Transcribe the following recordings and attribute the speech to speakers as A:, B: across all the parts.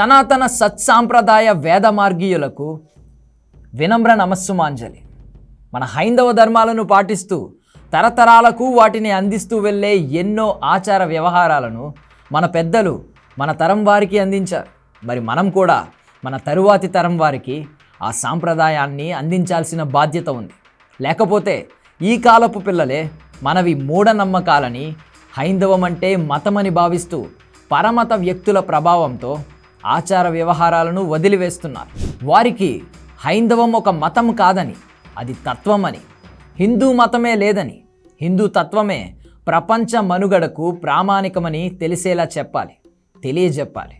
A: సనాతన సత్సాంప్రదాయ వేద మార్గీయులకు వినమ్ర నమస్సుమాంజలి. మన హైందవ ధర్మాలను పాటిస్తూ తరతరాలకు వాటిని అందిస్తూ వెళ్ళే ఎన్నో ఆచార వ్యవహారాలను మన పెద్దలు మన తరం వారికి అందించారు. మరి మనం కూడా మన తరువాతి తరం వారికి ఆ సాంప్రదాయాన్ని అందించాల్సిన బాధ్యత ఉంది. లేకపోతే ఈ కాలపు పిల్లలే మనవి మూఢనమ్మకాలని హైందవం అంటే మతమని భావిస్తూ పరమత వ్యక్తుల ప్రభావంతో ఆచార వ్యవహారాలను వదిలివేస్తున్నారు. వారికి హైందవం ఒక మతం కాదని అది తత్వమని హిందూ మతమే లేదని హిందూ తత్వమే ప్రపంచ మనుగడకు ప్రామాణికమని తెలిసేలా చెప్పాలి తెలియజెప్పాలి.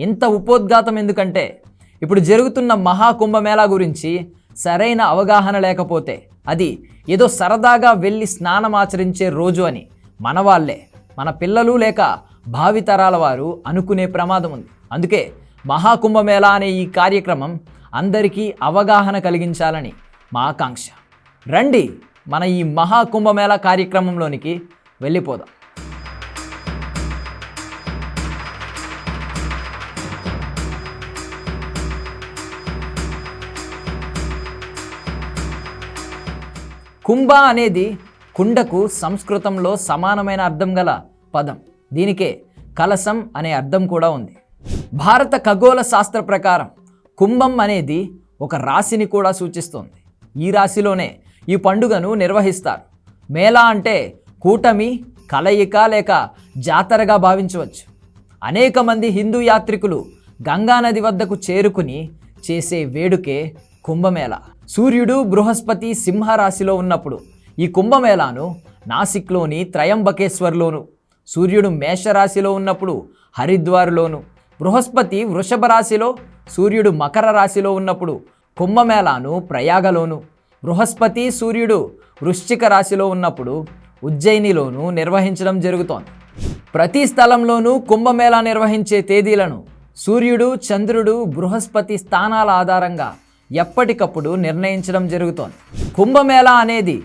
A: ఇంత ఉపోద్ఘాతం ఎందుకంటే ఇప్పుడు జరుగుతున్న మహాకుంభమేళా గురించి సరైన అవగాహన లేకపోతే అది ఏదో సరదాగా వెళ్ళి స్నానం ఆచరించే రోజు అని మన వాళ్ళే మన పిల్లలు లేక భావితరాల వారు అనుకునే ప్రమాదం ఉంది. అందుకే మహాకుంభమేళా అనే ఈ కార్యక్రమం అందరికీ అవగాహన కలిగించాలని మా ఆకాంక్ష. రండి మన ఈ మహాకుంభమేళా కార్యక్రమంలోనికి వెళ్ళిపోదాం. కుంభ అనేది కుండకు సంస్కృతంలో సమానమైన అర్థం గల పదం. దీనికే కలసం అనే అర్థం కూడా ఉంది. భారత ఖగోళ శాస్త్ర ప్రకారం కుంభం అనేది ఒక రాశిని కూడా సూచిస్తుంది. ఈ రాశిలోనే ఈ పండుగను నిర్వహిస్తారు. మేళా అంటే కూటమి కలయిక లేక జాతరగా భావించవచ్చు. అనేక మంది హిందూ యాత్రికులు గంగానది వద్దకు చేరుకుని చేసే వేడుకే కుంభమేళ. సూర్యుడు బృహస్పతి సింహరాశిలో ఉన్నప్పుడు ఈ కుంభమేళాను నాసిక్లోని త్రయంబకేశ్వర్లోను సూర్యుడు మేషరాశిలో ఉన్నప్పుడు హరిద్వార్లోను బృహస్పతి వృషభ రాశిలో సూర్యుడు మకర రాశిలో ఉన్నప్పుడు కుంభమేళాను ప్రయాగలోను బృహస్పతి సూర్యుడు వృశ్చిక రాశిలో ఉన్నప్పుడు ఉజ్జయినిలోను నిర్వహించడం జరుగుతోంది. ప్రతి స్థలంలోనూ కుంభమేళా నిర్వహించే తేదీలను సూర్యుడు చంద్రుడు బృహస్పతి స్థానాల ఆధారంగా ఎప్పటికప్పుడు నిర్ణయించడం జరుగుతోంది. కుంభమేళా అనేది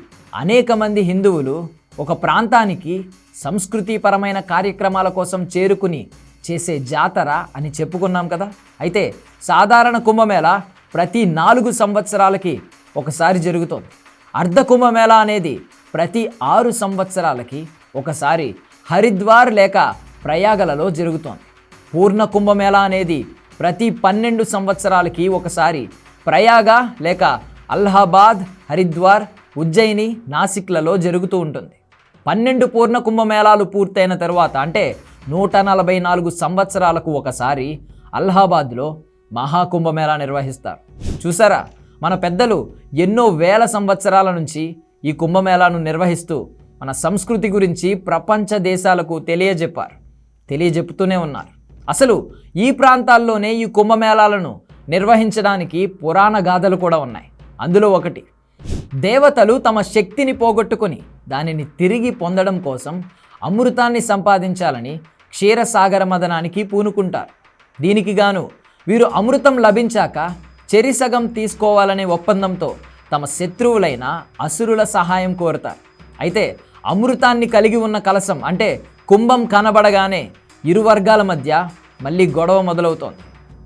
A: అనేక మంది హిందువులు ఒక ప్రాంతానికి సంస్కృతిపరమైన కార్యక్రమాల కోసం చేరుకుని చేసే జాతర అని చెప్పుకున్నాం కదా. అయితే సాధారణ కుంభమేళ ప్రతి నాలుగు సంవత్సరాలకి ఒకసారి జరుగుతుంది. అర్ధ కుంభమేళ అనేది ప్రతి ఆరు సంవత్సరాలకి ఒకసారి హరిద్వార్ లేక ప్రయాగలలో జరుగుతోంది. పూర్ణ కుంభమేళ అనేది ప్రతి పన్నెండు సంవత్సరాలకి ఒకసారి ప్రయాగ లేక అలహాబాద్ హరిద్వార్ ఉజ్జయిని నాసిక్లలో జరుగుతూ ఉంటుంది. పన్నెండు పూర్ణ కుంభమేళాలు పూర్తయిన తర్వాత అంటే నూట నలభై నాలుగు సంవత్సరాలకు ఒకసారి అలహాబాద్లో మహాకుంభమేళా నిర్వహిస్తారు. చూసారా? మన పెద్దలు ఎన్నో వేల సంవత్సరాల నుంచి ఈ కుంభమేళాను నిర్వహిస్తూ మన సంస్కృతి గురించి ప్రపంచ దేశాలకు తెలియజెప్పారు. తెలియజెప్పుతూనే ఉన్నారు. అసలు ఈ ప్రాంతాల్లోనే ఈ కుంభమేళాలను నిర్వహించడానికి పురాణ గాథలు కూడా ఉన్నాయి. అందులో ఒకటి దేవతలు తమ శక్తిని పోగొట్టుకొని దానిని తిరిగి పొందడం కోసం అమృతాన్ని సంపాదించాలని క్షీరసాగర మదనానికి పూనుకుంటారు. దీనికి గాను వీరు అమృతం లభించాక చెరిసగం తీసుకోవాలనే ఒప్పందంతో తమ శత్రువులైన అసురుల సహాయం కోరుతారు. అయితే అమృతాన్ని కలిగి ఉన్న కలసం అంటే కుంభం కనబడగానే ఇరు వర్గాల మధ్య మళ్ళీ గొడవ మొదలవుతోంది.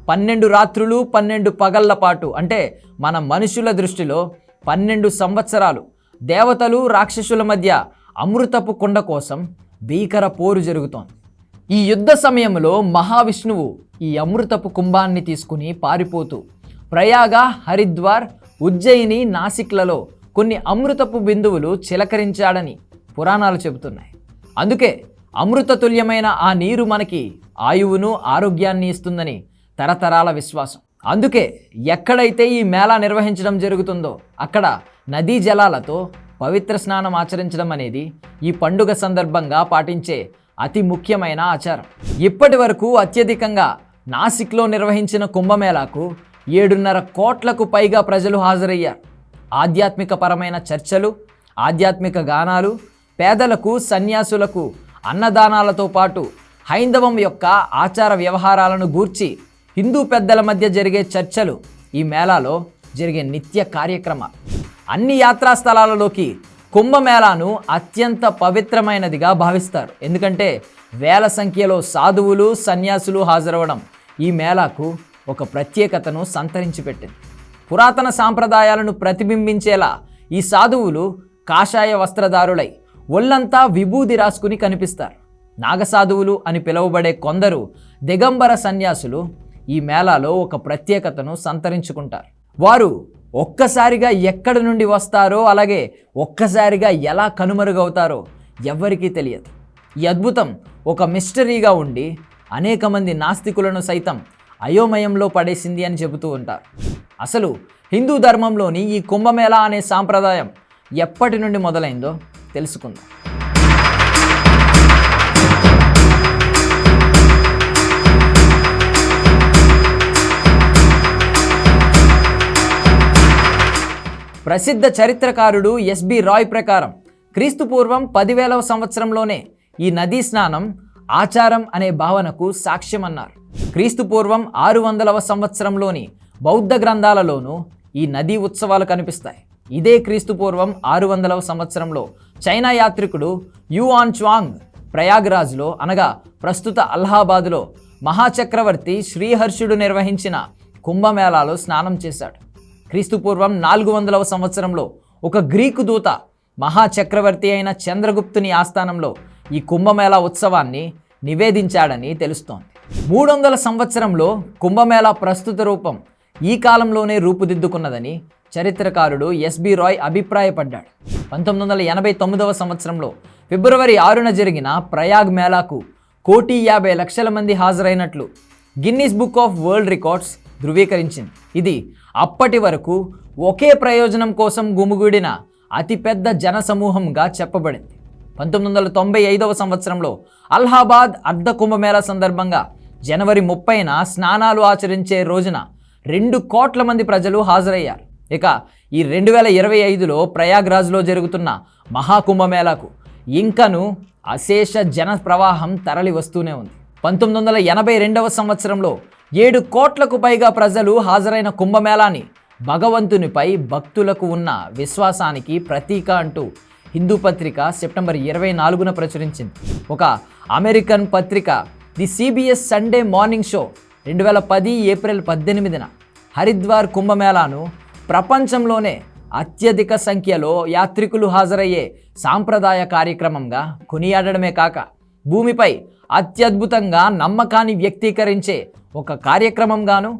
A: పన్నెండు రాత్రులు పన్నెండు పగళ్ళ పాటు అంటే మన మనుషుల దృష్టిలో పన్నెండు సంవత్సరాలు దేవతలు రాక్షసుల మధ్య అమృతపు కుండ కోసం భీకర పోరు జరుగుతోంది. ఈ యుద్ధ సమయంలో మహావిష్ణువు ఈ అమృతపు కుంభాన్ని తీసుకుని పారిపోతూ ప్రయాగ హరిద్వార్ ఉజ్జయిని నాసిక్లలో కొన్ని అమృతపు బిందువులు చిలకరించాడని పురాణాలు చెబుతున్నాయి. అందుకే అమృతతుల్యమైన ఆ నీరు మనకి ఆయువును ఆరోగ్యాన్ని ఇస్తుందని తరతరాల విశ్వాసం. అందుకే ఎక్కడైతే ఈ మేళా నిర్వహించడం జరుగుతుందో అక్కడ నదీ జలాలతో పవిత్ర స్నానం ఆచరించడం అనేది ఈ పండుగ సందర్భంగా పాటించే అతి ముఖ్యమైన ఆచారం. ఇప్పటి వరకు అత్యధికంగా నాసిక్లో నిర్వహించిన కుంభమేళాకు ఏడున్నర కోట్లకు పైగా ప్రజలు హాజరయ్యారు. ఆధ్యాత్మిక పరమైన చర్చలు ఆధ్యాత్మిక గానాలు పేదలకు సన్యాసులకు అన్నదానాలతో పాటు హైందవం యొక్క ఆచార వ్యవహారాలను గూర్చి హిందూ పెద్దల మధ్య జరిగే చర్చలు ఈ మేళాలో జరిగే నిత్య కార్యక్రమాలు. అన్ని యాత్రా స్థలాలలోకి కుంభమేళాను అత్యంత పవిత్రమైనదిగా భావిస్తారు. ఎందుకంటే వేల సంఖ్యలో సాధువులు సన్యాసులు హాజరవడం ఈ మేళాకు ఒక ప్రత్యేకతను సంతరించి పెట్టింది. పురాతన సాంప్రదాయాలను ప్రతిబింబించేలా ఈ సాధువులు కాషాయ వస్త్రధారులై ఒళ్ళంతా విభూది రాసుకుని కనిపిస్తారు. నాగసాధువులు అని పిలువబడే కొందరు దిగంబర సన్యాసులు ఈ మేళాలో ఒక ప్రత్యేకతను సంతరించుకుంటారు. వారు ఒక్కసారిగా ఎక్కడి నుండి వస్తారో అలాగే ఒక్కసారిగా ఎలా కనుమరుగవుతారో ఎవ్వరికీ తెలియదు. ఈ అద్భుతం ఒక మిస్టరీగా ఉండి అనేక మంది నాస్తికులను సైతం అయోమయంలో పడేసింది అని చెబుతూ ఉంటారు. అసలు హిందూ ధర్మంలోని ఈ కుంభమేళ అనే సాంప్రదాయం ఎప్పటి నుండి మొదలైందో తెలుసుకుందాం. ప్రసిద్ధ చరిత్రకారుడు ఎస్బి రాయ్ ప్రకారం క్రీస్తు పూర్వం పదివేలవ సంవత్సరంలోనే ఈ నదీ స్నానం ఆచారం అనే భావనకు సాక్ష్యమన్నారు. క్రీస్తు పూర్వం ఆరు వందలవ సంవత్సరంలోని బౌద్ధ గ్రంథాలలోనూ ఈ నదీ ఉత్సవాలు కనిపిస్తాయి. ఇదే క్రీస్తు పూర్వం ఆరు వందలవ సంవత్సరంలో చైనా యాత్రికుడు యుఆన్ చ్వాంగ్ ప్రయాగ్రాజ్లో అనగా ప్రస్తుత అల్హాబాద్లో మహాచక్రవర్తి శ్రీహర్షుడు నిర్వహించిన కుంభమేళాలో స్నానం చేశాడు. క్రీస్తుపూర్వం నాలుగు వందలవ సంవత్సరంలో ఒక గ్రీకు దూత మహాచక్రవర్తి అయిన చంద్రగుప్తుని ఆస్థానంలో ఈ కుంభమేళా ఉత్సవాన్ని నివేదించాడని తెలుస్తోంది. మూడు వందల సంవత్సరంలో కుంభమేళా ప్రస్తుత రూపం ఈ కాలంలోనే రూపుదిద్దుకున్నదని చరిత్రకారుడు ఎస్బి రాయ్ అభిప్రాయపడ్డాడు. పంతొమ్మిది వందల ఎనభై తొమ్మిదవ సంవత్సరంలో ఫిబ్రవరి ఆరున జరిగిన ప్రయాగ్ మేళాకు కోటి యాభై లక్షల మంది హాజరైనట్లు Guinness book of world records ధృవీకరించింది. ఇది అప్పటి వరకు ఒకే ప్రయోజనం కోసం గుమిగూడిన అతిపెద్ద జనసమూహంగా చెప్పబడింది. పంతొమ్మిది వందల తొంభై ఐదవ సంవత్సరంలో అలహాబాద్ అర్ధ కుంభమేళా సందర్భంగా జనవరి ముప్పైన స్నానాలు ఆచరించే రోజున రెండు కోట్ల మంది ప్రజలు హాజరయ్యారు. ఇక ఈ రెండు వేల ఇరవై ఐదులో ప్రయాగ్రాజ్లో జరుగుతున్న మహాకుంభమేళాకు ఇంకను అశేష జన ప్రవాహం తరలి వస్తూనే ఉంది. పంతొమ్మిది వందల ఎనభై రెండవ సంవత్సరంలో ఏడు కోట్లకు పైగా ప్రజలు హాజరైన కుంభమేళాని భగవంతునిపై భక్తులకు ఉన్న విశ్వాసానికి ప్రతీక అంటూ హిందూ పత్రిక సెప్టెంబర్ ఇరవై నాలుగున ప్రచురించింది. ఒక అమెరికన్ పత్రిక the CBS Sunday morning show రెండు వేల పది ఏప్రిల్ పద్దెనిమిదిన హరిద్వార్ కుంభమేళాను ప్రపంచంలోనే అత్యధిక సంఖ్యలో యాత్రికులు హాజరయ్యే సాంప్రదాయ కార్యక్రమంగా కొనియాడడమే కాక భూమిపై అత్యద్భుతంగా నమ్మకాన్ని వ్యక్తీకరించే ఒక కార్యక్రమంగాను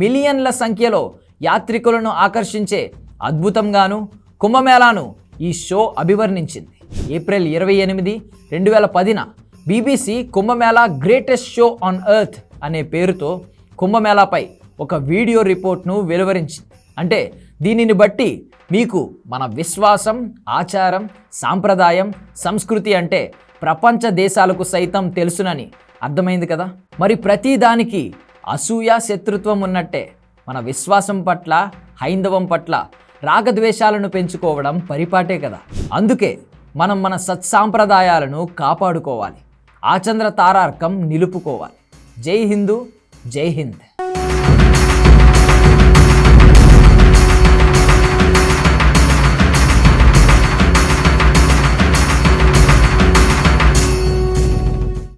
A: మిలియన్ల సంఖ్యలో యాత్రికులను ఆకర్షించే అద్భుతంగాను కుంభమేళాను ఈ షో అభివర్ణించింది. ఏప్రిల్ ఇరవై ఎనిమిది రెండు వేల పదిన BBC Kumbh Mela greatest show on earth అనే పేరుతో కుంభమేళాపై ఒక వీడియో రిపోర్ట్ను వెలువరించింది. అంటే దీనిని బట్టి మీకు మన విశ్వాసం ఆచారం సాంప్రదాయం సంస్కృతి అంటే ప్రపంచ దేశాలకు సైతం తెలుసునని అర్థమైంది కదా? మరి ప్రతి దానికి అసూయ శత్రుత్వం ఉన్నట్టే మన విశ్వాసం పట్ల హైందవం పట్ల రాగద్వేషాలను పెంచుకోవడం పరిపాటే కదా? అందుకే మనం మన సత్సాంప్రదాయాలను కాపాడుకోవాలి. ఆచంద్ర తారార్కం నిలుపుకోవాలి. జై హిందూ జై హింద్.